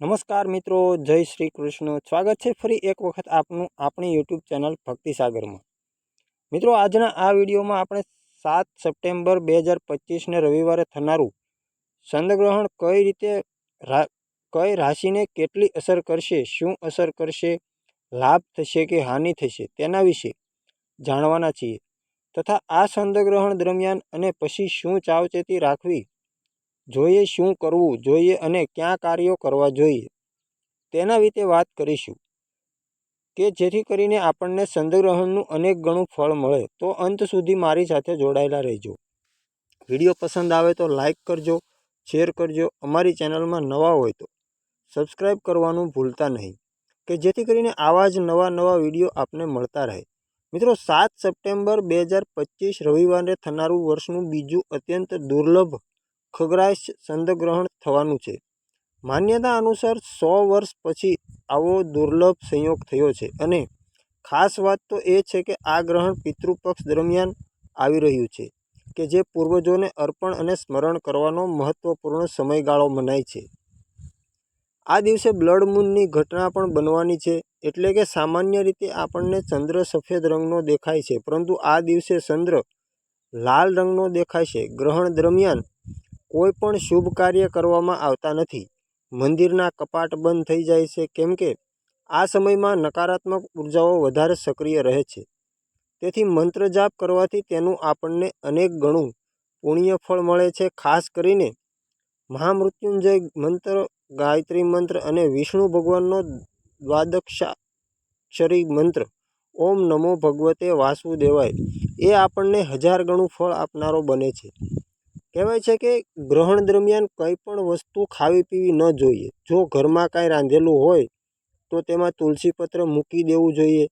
નમસ્કાર મિત્રો, જય શ્રી કૃષ્ણ. સ્વાગત છે ફરી એક વખત આપનું આપણી યુટ્યુબ ચેનલ ભક્તિ સાગરમાં મિત્રો, આજના આ વિડીયોમાં આપણે સાત સપ્ટેમ્બર બે હજાર પચીસને રવિવારે થનારું ચંદ્રગ્રહણ કઈ રીતે કઈ રાશિને કેટલી અસર કરશે, શું અસર કરશે, લાભ થશે કે હાનિ થશે, તેના વિશે જાણવાના છીએ. તથા આ ચંદ્રગ્રહણ દરમિયાન અને પછી શું ચાવચેતી રાખવી જોઈએ શું કરવું, જોઈએ અને ક્યાં કાર્યો કરવા જોઈએ. તેના વિશે વાત કરીશું. કે જેથી કરીને આપણને ચંદ્રગ્રહણનું અનેક ગણું ફળ મળે, તો અંત સુધી મારી સાથે જોડાયેલા રહેજો. વીડિયો પસંદ આવે તો લાઈક કરજો, શેર કરજો. અમારી ચેનલમાં નવા હોય તો સબસ્ક્રાઈબ કરવાનું ભૂલતા નહીં. કે જેથી કરીને આવા જ નવા નવા વીડિયો આપને મળતા રહે. મિત્રો, સાત સપ્ટેમ્બર બે હજાર પચીસ રવિવારે થનારું વર્ષનું બીજું અત્યંત દુર્લભ ખગરાશ ચંદ્રગ્રહણ થવાનું છે. માન્યતા અનુસાર સો વર્ષ પછી આવો દુર્લભ સંયોગ થયો છે અને ખાસ વાત તો એ છે કે આ ગ્રહણ પિતૃપક્ષ દરમિયાન આવી રહ્યું છે કે જે પૂર્વજોને અર્પણ અને સ્મરણ કરવાનો મહત્વપૂર્ણ સમયગાળો મનાય છે. આ દિવસે બ્લડ મૂનની ઘટના પણ બનવાની છે એટલે કે સામાન્ય રીતે આપણને ચંદ્ર સફેદ રંગનો દેખાય છે, પરંતુ આ દિવસે ચંદ્ર લાલ રંગનો દેખાય છે. ગ્રહણ દરમિયાન કોઈ પણ શુભ કાર્ય કરવામાં આવતા નથી. મંદિરના કપાટ બંધ થઈ જાય છે કેમ કે આ સમયમાં નકારાત્મક ઉર્જાઓ વધારે સક્રિય રહે છે. તેથી મંત્ર જાપ કરવાથી તેનું આપણને અનેક ગણું પુણ્ય ફળ મળે છે. ખાસ કરીને મહામૃત્યુંજય મંત્ર, ગાયત્રી મંત્ર અને વિષ્ણુ ભગવાનનો દ્વાદક્ષાક્ષરી મંત્ર, ઓમ નમો ભગવતે વાસુદેવાય, એ આપણને હજાર ગણું ફળ આપનારો બને છે. કહેવાય છે કે ગ્રહણ દરમિયાન કંઈ પણ વસ્તુ ખાવી પીવી ન જોઈએ. જો ઘરમાં કાંઈ રાંધેલું હોય, તો તેમાં તુલસી પત્ર મૂકી દેવું જોઈએ.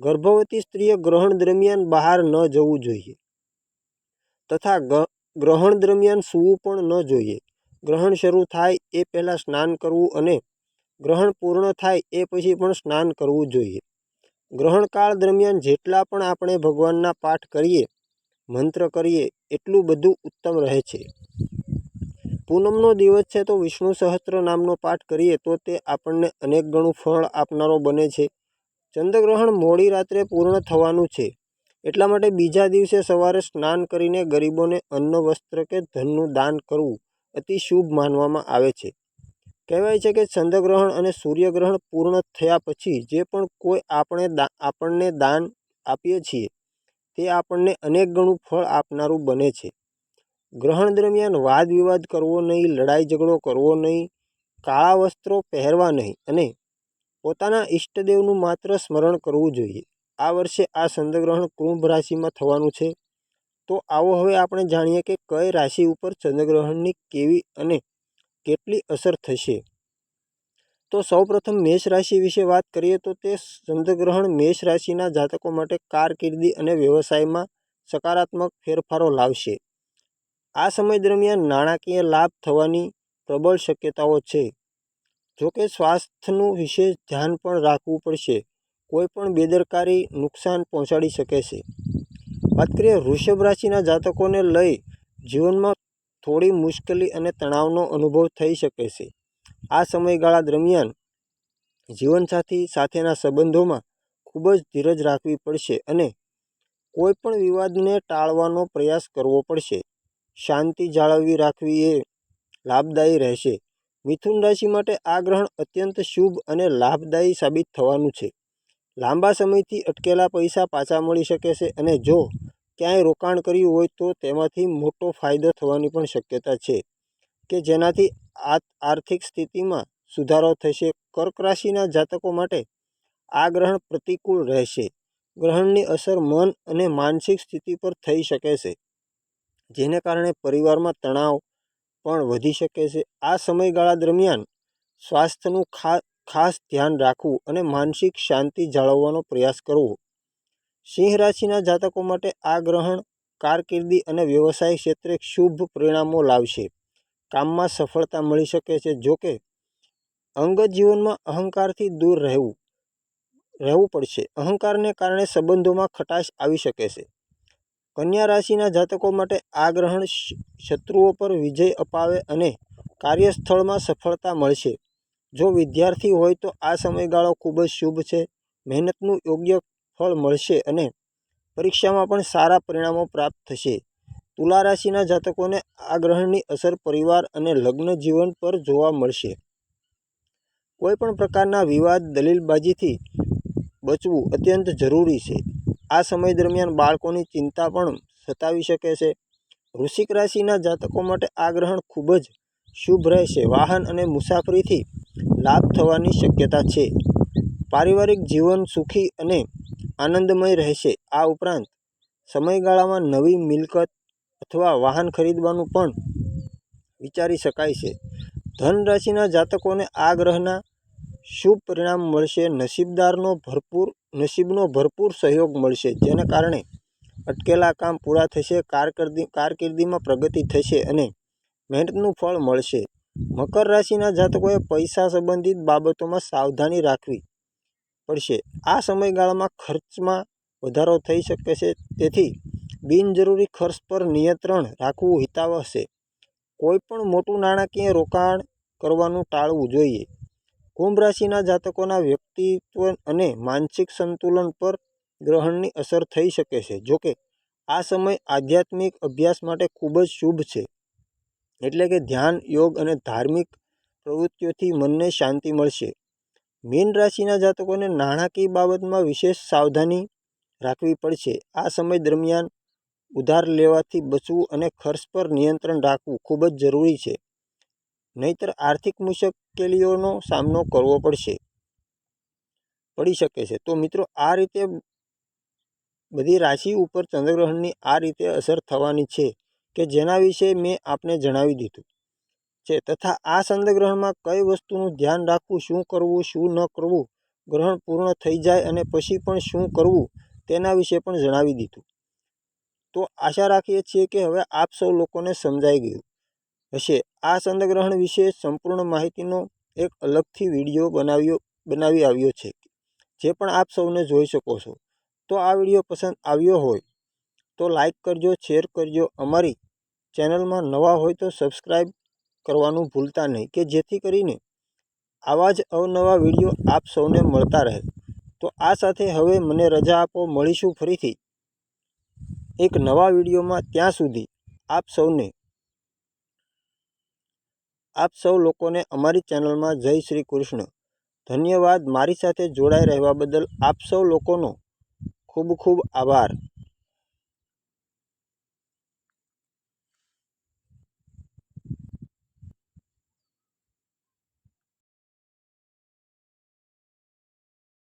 ગર્ભવતી સ્ત્રીએ ગ્રહણ દરમિયાન બહાર ન જવું જોઈએ તથા ગ્રહણ દરમિયાન સૂવું પણ ન જોઈએ. ગ્રહણ શરૂ થાય એ પહેલાં સ્નાન કરવું અને ગ્રહણ પૂર્ણ થાય એ પછી પણ સ્નાન કરવું જોઈએ. ગ્રહણકાળ દરમિયાન જેટલા પણ આપણે ભગવાનના પાઠ કરીએ મંત્ર કરીએ એટલું બધું ઉત્તમ રહે છે. પૂનમનો દિવસ છે તો વિષ્ણુ સહસ્ત્ર નામનો પાઠ કરીએ તો તે આપણને અનેક ગણું ફળ આપનારો બને છે. ચંદ્રગ્રહણ મોડી રાત્રે પૂર્ણ થવાનું છે. એટલા માટે બીજા દિવસે સવારે સ્નાન કરીને ગરીબોને અન્ન, વસ્ત્ર કે ધનનું દાન કરવું અતિ શુભ માનવામાં આવે છે. કહેવાય છે કે ચંદ્રગ્રહણ અને સૂર્યગ્રહણ પૂર્ણ થયા પછી જે પણ કોઈ આપણે આપણને દાન આપીએ છીએ તે આપણને અનેક ગણું ફળ આપનારું બને છે. ગ્રહણ દરમિયાન વાદ વિવાદ કરવો નહીં લડાઈ ઝઘડો કરવો નહીં, કાળા વસ્ત્રો પહેરવા નહીં અને પોતાના ઈષ્ટદેવનું માત્ર સ્મરણ કરવું જોઈએ. આ વર્ષે આ ચંદ્રગ્રહણ કુંભ રાશિમાં થવાનું છે. તો આવો હવે આપણે જાણીએ કે કઈ રાશિ ઉપર ચંદ્રગ્રહણની કેવી અને કેટલી અસર થશે. તો સૌપ્રથમ મેષ રાશિ વિશે વાત કરીએ તો તે ચંદ્રગ્રહણ મેષ રાશિના જાતકો માટે કારકિર્દી અને વ્યવસાયમાં સકારાત્મક ફેરફારો લાવશે. આ સમય દરમિયાન નાણાકીય લાભ થવાની પ્રબળ શક્યતાઓ છે. જોકે સ્વાસ્થ્યનું વિશેષ ધ્યાન પણ રાખવું પડશે. કોઈ પણ બેદરકારી નુકસાન પહોંચાડી શકે છે. વાત કરીએ વૃષભ રાશિના જાતકોને લઈ જીવનમાં થોડી મુશ્કેલી અને તણાવનો અનુભવ થઈ શકે છે. આ સમયગાળા દરમિયાન જીવનસાથી સાથેના સંબંધોમાં ખૂબ જ ધીરજ રાખવી પડશે અને કોઈ પણ વિવાદને ટાળવાનો પ્રયાસ કરવો પડશે. શાંતિ જાળવી રાખવી એ લાભદાયી રહેશે. મિથુન રાશિ માટે આ ગ્રહણ અત્યંત શુભ અને લાભદાયી સાબિત થવાનું છે. લાંબા સમયથી અટકેલા પૈસા પાછા મળી શકે છે અને જો ક્યાંય રોકાણ કર્યું હોય તો તેમાંથી મોટો ફાયદો થવાની પણ શક્યતા છે કે જેનાથી આર્થિક સ્થિતિમાં સુધારો થશે. કર્ક રાશિના જાતકો માટે આ ગ્રહણ પ્રતિકૂળ રહેશે. ગ્રહણની અસર મન અને માનસિક સ્થિતિ પર થઈ શકે છે, જેને કારણે પરિવારમાં તણાવ પણ વધી શકે છે. આ સમયગાળા દરમિયાન સ્વાસ્થ્યનું ખાસ ધ્યાન રાખવું અને માનસિક શાંતિ જાળવવાનો પ્રયાસ કરવો. સિંહ રાશિના જાતકો માટે આ ગ્રહણ કારકિર્દી અને વ્યવસાય ક્ષેત્રે શુભ પરિણામો લાવશે. કામમાં સફળતા મળી શકે છે. જોકે અંગત જીવનમાં અહંકારથી દૂર રહેવું રહેવું પડશે. અહંકારને કારણે સંબંધોમાં ખટાશ આવી શકે છે. કન્યા રાશિના જાતકો માટે આ ગ્રહણ શત્રુઓ પર વિજય અપાવે અને કાર્યસ્થળમાં સફળતા મળશે. જો વિદ્યાર્થી હોય તો આ સમયગાળો ખૂબ જ શુભ છે. મહેનતનું યોગ્ય ફળ મળશે અને પરીક્ષામાં પણ સારા પરિણામો પ્રાપ્ત થશે. તુલા રાશિના જાતકોને આ ગ્રહણની અસર પરિવાર અને લગ્ન જીવન પર જોવા મળશે. કોઈ પણ પ્રકારના વિવાદ દલીલબાજીથી બચવું અત્યંત જરૂરી છે. આ સમય દરમિયાન બાળકોની ચિંતા પણ સતાવી શકે છે. વૃશ્ચિક રાશિના જાતકો માટે આ ગ્રહણ ખૂબ જ શુભ રહેશે. વાહન અને મુસાફરીથી લાભ થવાની શક્યતા છે. પારિવારિક જીવન સુખી અને આનંદમય રહેશે. આ ઉપરાંત સમયગાળામાં નવી મિલકત અથવા વાહન ખરીદવાનું પણ વિચારી શકાય છે. ધન રાશિના જાતકોને આ ગ્રહના શુભ પરિણામ મળશે. નસીબદારનો ભરપૂર નસીબનો ભરપૂર સહયોગ મળશે, જેને કારણે અટકેલા કામ પૂરા થશે, કારકિર્દી કારકિર્દીમાં પ્રગતિ થશે અને મહેનતનું ફળ મળશે. મકર રાશિના જાતકોએ પૈસા સંબંધિત બાબતોમાં સાવધાની રાખવી પડશે. આ સમયગાળામાં ખર્ચમાં વધારો થઈ શકે છે. તેથી બિનજરૂરી ખર્ચ પર નિયંત્રણ રાખવું હિતાવહ છે. કોઈ પણ મોટું નાણાકીય રોકાણ કરવાનું ટાળવું જોઈએ. કુંભ રાશિના જાતકોના વ્યક્તિત્વ અને માનસિક સંતુલન પર ગ્રહણની અસર થઈ શકે છે જોકે આ સમય આધ્યાત્મિક અભ્યાસ માટે ખૂબ જ શુભ છે. એટલે કે ધ્યાન, યોગ અને ધાર્મિક પ્રવૃત્તિઓથી મનને શાંતિ મળશે. મીન રાશિના જાતકોને નાણાકીય બાબતમાં વિશેષ સાવધાની રાખવી પડશે. આ સમય દરમિયાન ઉધાર લેવાથી બચવું અને ખર્ચ પર નિયંત્રણ રાખવું ખૂબ જ જરૂરી છે. નહીતર આર્થિક મુશ્કેલીઓનો સામનો કરવો પડશે. પડી શકે છે. તો મિત્રો, આ રીતે બધી રાશિ ઉપર ચંદ્રગ્રહણની આ રીતે અસર થવાની છે કે જેના વિશે મેં આપને જણાવી દીધું. છે, તથા આ ચંદ્રગ્રહણમાં કઈ વસ્તુનું ધ્યાન રાખવું, શું કરવું, શું ન કરવું, ગ્રહણ પૂર્ણ થઈ જાય અને પછી પણ શું કરવું તેના વિશે પણ જણાવી દીધું. તો આશા રાખીએ છીએ કે હવે આપ સૌ લોકોને સમજાઈ ગયું હશે. આ ચંદ્રગ્રહણ વિશે સંપૂર્ણ માહિતીનો એક અલગથી વીડિયો બનાવ્યો, બનાવી આવ્યો છે, જે પણ આપ સૌને જોઈ શકો છો. તો આ વીડિયો પસંદ આવ્યો હોય તો લાઈક કરજો, શેર કરજો. અમારી ચેનલમાં નવા હોય તો સબસ્ક્રાઈબ કરવાનું ભૂલતા નહીં, કે જેથી કરીને આવા જ અવનવા વીડિયો આપ સૌને મળતા રહે. તો આ સાથે હવે મને રજા આપો. મળીશું ફરીથી. એક નવા વિડીયોમાં ત્યાં સુધી આપ સૌને આપ સૌ લોકોને અમારી ચેનલમાં જય શ્રી કૃષ્ણ. ધન્યવાદ. મારી સાથે જોડાઈ રહેવા બદલ આપ સૌ લોકોનો ખૂબ ખૂબ આભાર.